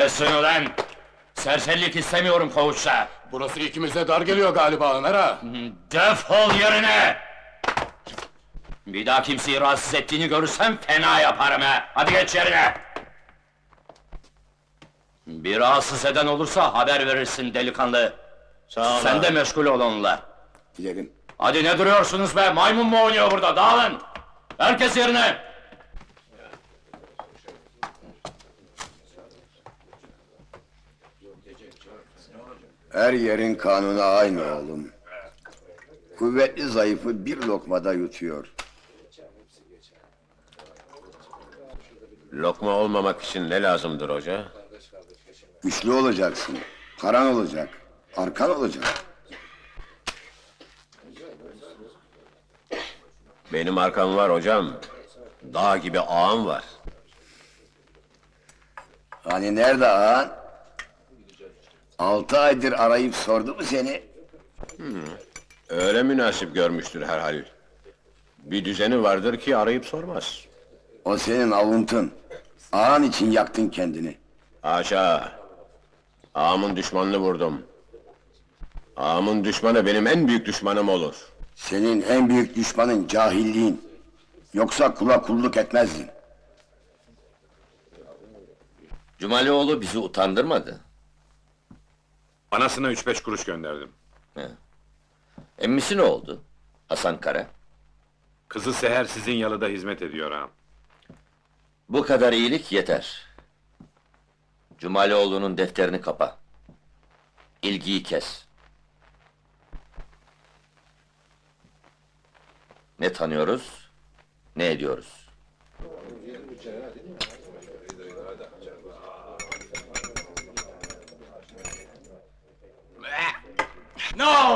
Kesin ulan! Serserilik istemiyorum koğuşta! Burası ikimize dar geliyor galiba Ömer ha. Defol yerine! Bir daha kimseyi rahatsız ettiğini görürsem fena yaparım ha! Hadi geç yerine! Bir rahatsız eden olursa haber verirsin delikanlı. Sağ ol Sen de meşgul ol onunla. Gidelim. Hadi ne duruyorsunuz be? Maymun mu oynuyor burada? Dağılın! Herkes yerine! Her yerin kanunu aynı oğlum. Kuvvetli zayıfı bir lokmada yutuyor. Lokma olmamak için ne lazımdır hoca? Güçlü olacaksın. Paran olacak. Arkan olacak. Benim arkam var hocam. Dağ gibi ağam var. Hani nerede ağan? Altı aydır arayıp sordu mu seni? Öyle münasip görmüştür herhal. Bir düzeni vardır ki arayıp sormaz. O senin avuntun. Ağan için yaktın kendini. Haşa! Ağamın düşmanını vurdum. Ağamın düşmanı benim en büyük düşmanım olur. Senin en büyük düşmanın cahilliğin. Yoksa kula kulluk etmezdin. Cumalioğlu bizi utandırmadı. Anasına üç beş kuruş gönderdim. Emmisi ne oldu? Hasan Kara. Kızı Seher sizin yalıda hizmet ediyor ağam. Bu kadar iyilik yeter. Cumalioğlu'nun defterini kapa. İlgiyi kes. Ne tanıyoruz, ne ediyoruz?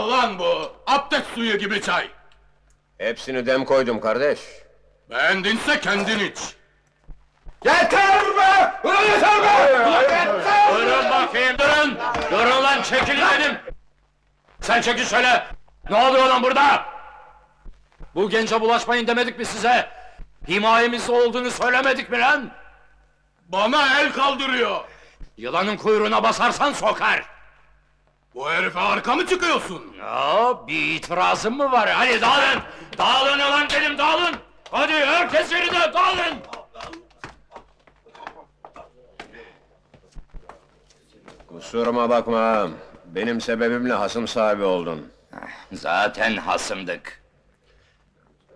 Ne o lan bu? Abdest suyu gibi çay. Hepsini dem koydum kardeş. Beğendinse kendin iç. Durun bakayım, durun! Durun lan, çekilin dedim! Sen çekil şöyle! Ne oluyor lan burada? Bu gence bulaşmayın demedik mi size? Himayemizde olduğunu söylemedik mi lan? Bana el kaldırıyor. Yılanın kuyruğuna basarsan sokar! Bu herife arka mı çıkıyorsun? Ya bir itirazın mı var? Hadi dağılın! Dağılın ulan dedim dağılın! Hadi herkes yerine dağılın! Kusuruma bakma. Benim sebebimle hasım sahibi oldun. Zaten hasımdık.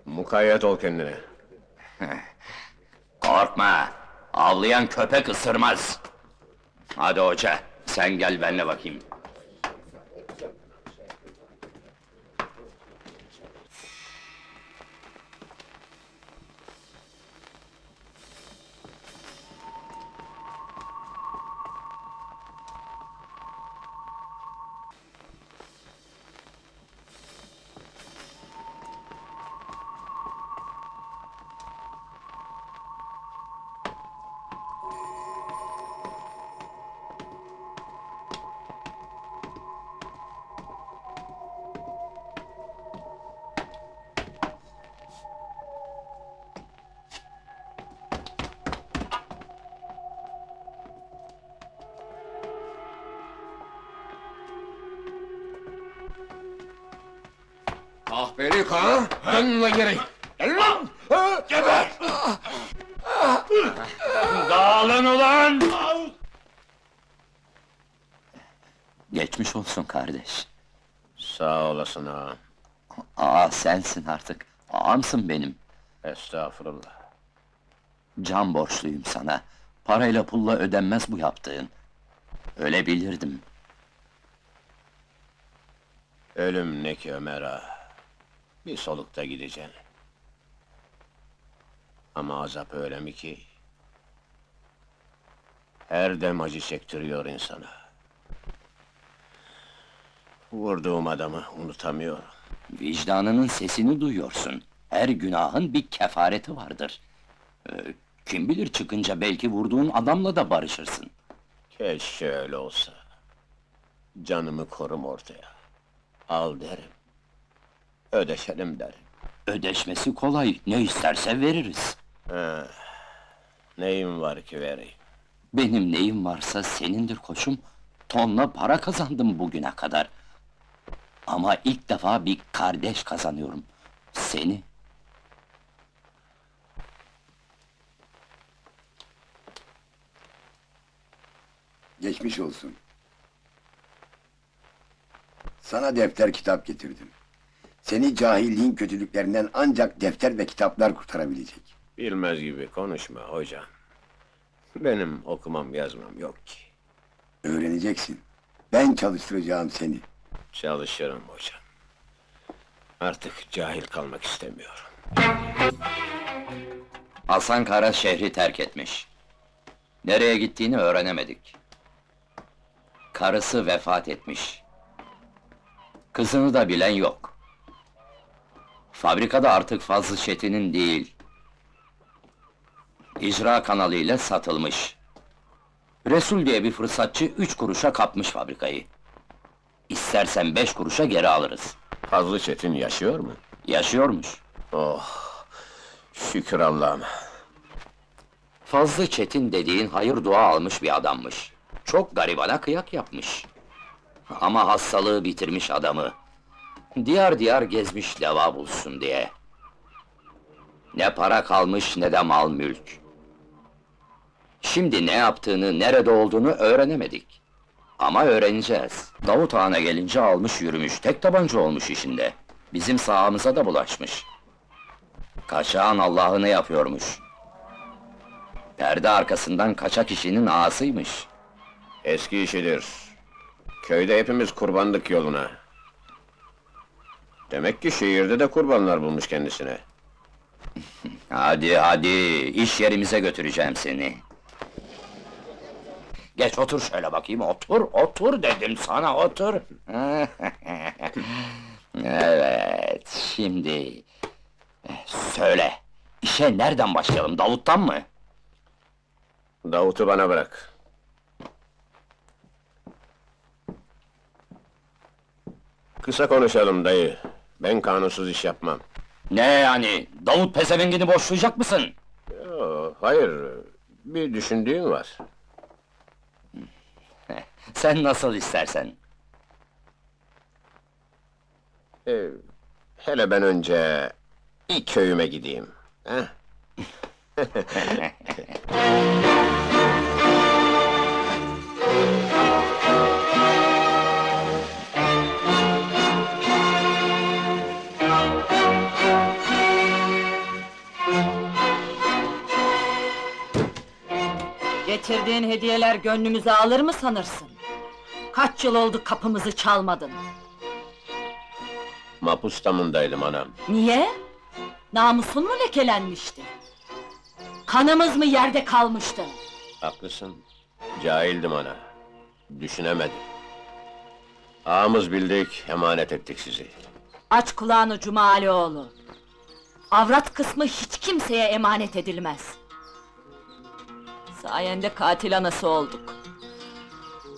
Mukayyet ol kendine. Korkma! Avlayan köpek ısırmaz! Hadi hoca, sen gel benimle bakayım. Kahpelik ha? Dön lan geri. Gel lan! Geber! Dağılın ulan! Geçmiş olsun kardeş. Sağ olasın ağam. Aa sensin artık. Ağamsın benim. Estağfurullah. Can borçluyum sana. Parayla pulla ödenmez bu yaptığın. Öyle bilirdim. Ölüm ne ki Ömer ağa. Bir solukta gideceksin. Ama azap öyle mi ki? Her dem acı çektiriyor insana. Vurduğum adamı unutamıyorum. Vicdanının sesini duyuyorsun. Her günahın bir kefareti vardır. Ee, kim bilir çıkınca belki vurduğun adamla da barışırsın. Keşke öyle olsa. Canımı korum ortaya. Al derim. Ödeşelim derim. Ödeşmesi kolay, ne isterse veririz. Neyim var ki vereyim? Benim neyim varsa senindir koçum. Tonla para kazandım bugüne kadar. Ama ilk defa bir kardeş kazanıyorum. Seni. Geçmiş olsun. Sana defter kitap getirdim. Seni cahilliğin kötülüklerinden ancak defter ve kitaplar kurtarabilecek. Bilmez gibi konuşma hocam. Benim okumam yazmam yok ki. Öğreneceksin. Ben çalıştıracağım seni. Çalışırım hocam. Artık cahil kalmak istemiyorum. Hasan Kara şehri terk etmiş. Nereye gittiğini öğrenemedik. Karısı vefat etmiş. Kızını da bilen yok. Fabrikada artık Fazlı Çetin'in değil, icra kanalıyla satılmış. Resul diye bir fırsatçı üç kuruşa kapmış fabrikayı. İstersen beş kuruşa geri alırız. Fazlı Çetin yaşıyor mu? Yaşıyormuş. Oh, şükür Allah'ım. Fazlı Çetin dediğin hayır dua almış bir adammış. Çok garibana kıyak yapmış. Ama hastalığı bitirmiş adamı. Diyar diyar gezmiş deva bulsun diye. Ne para kalmış ne de mal mülk. Şimdi ne yaptığını, nerede olduğunu öğrenemedik. Ama öğreneceğiz. Davut Ağa'na gelince almış yürümüş, tek tabanca olmuş işinde. Bizim sahamıza da bulaşmış. Kaçağın Allah'ını yapıyormuş. Perde arkasından kaçak işinin ağasıymış. Eski işidir. Köyde hepimiz kurbanlık yoluna. Demek ki şehirde de kurbanlar bulmuş kendisine. Hadi hadi, iş yerimize götüreceğim seni. Geç otur şöyle bakayım, otur, otur dedim sana, otur. evet, şimdi... Söyle, işe nereden başlayalım, Davut'tan mı? Davut'u bana bırak. Kısa konuşalım dayı. Ben kanunsuz iş yapmam. Ne yani, Davut pezevengini boşlayacak mısın? Yo, hayır, bir düşündüğüm var. Sen nasıl istersen. Ee, hele ben önce bir köyüme gideyim. Heh? Getirdiğin hediyeler gönlümüzü alır mı sanırsın? Kaç yıl oldu kapımızı çalmadın? Mapus damındaydım anam. Niye? Namusun mu lekelenmişti? Kanımız mı yerde kalmıştı? Haklısın. Cahildim ana. Düşünemedim. Ağamız bildik, emanet ettik sizi. Aç kulağını Cumalioğlu. Avrat kısmı hiç kimseye emanet edilmez. Sayende katil anası olduk.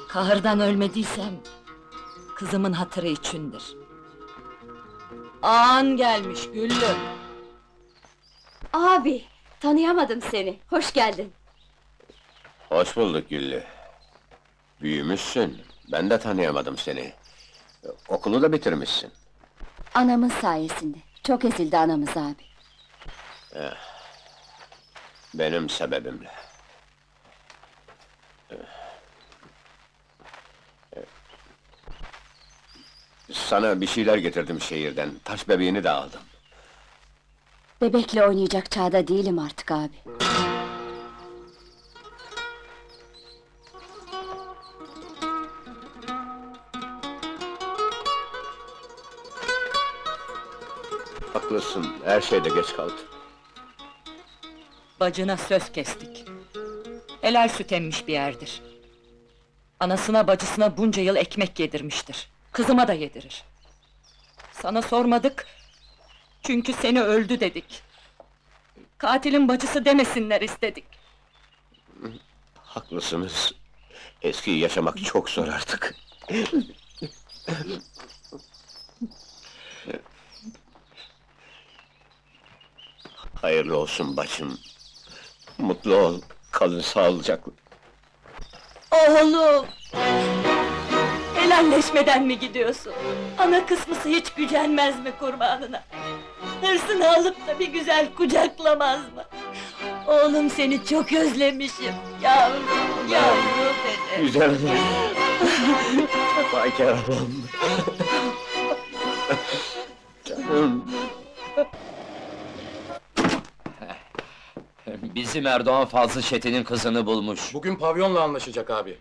Kahırdan ölmediysem, kızımın hatırı içindir. An gelmiş Güllü. Abi, tanıyamadım seni. Hoş geldin. Hoş bulduk Güllü. Büyümüşsün. Ben de tanıyamadım seni. Okulu da bitirmişsin. Anamın sayesinde. Çok ezildi anamız abi. Benim sebebimle. Sana bir şeyler getirdim şehirden. Taş bebeğini de aldım. Bebekle oynayacak çağda değilim artık abi. Haklısın. Her şeyde geç kaldı. Bacına söz kestik. Helal süt emmiş bir yerdir. Anasına bacısına bunca yıl ekmek yedirmiştir. Kızıma da yedirir. Sana sormadık, çünkü seni öldü dedik. Katilin bacısı demesinler istedik. Haklısınız. Eskiyi yaşamak çok zor artık. Hayırlı olsun bacım. Mutlu ol, kalın sağlıcakla. Oğlum! Helalleşmeden mi gidiyorsun? Ana kısmısı hiç gücenmez mi kurbanına? Hırsını alıp da bir güzel kucaklamaz mı? Oğlum seni çok özlemişim. Yavrum, yavrum benim. Güzel. Fakir adam. Bizim Erdoğan Fazlı Çetin'in kızını bulmuş. Bugün pavyonla anlaşacak abi.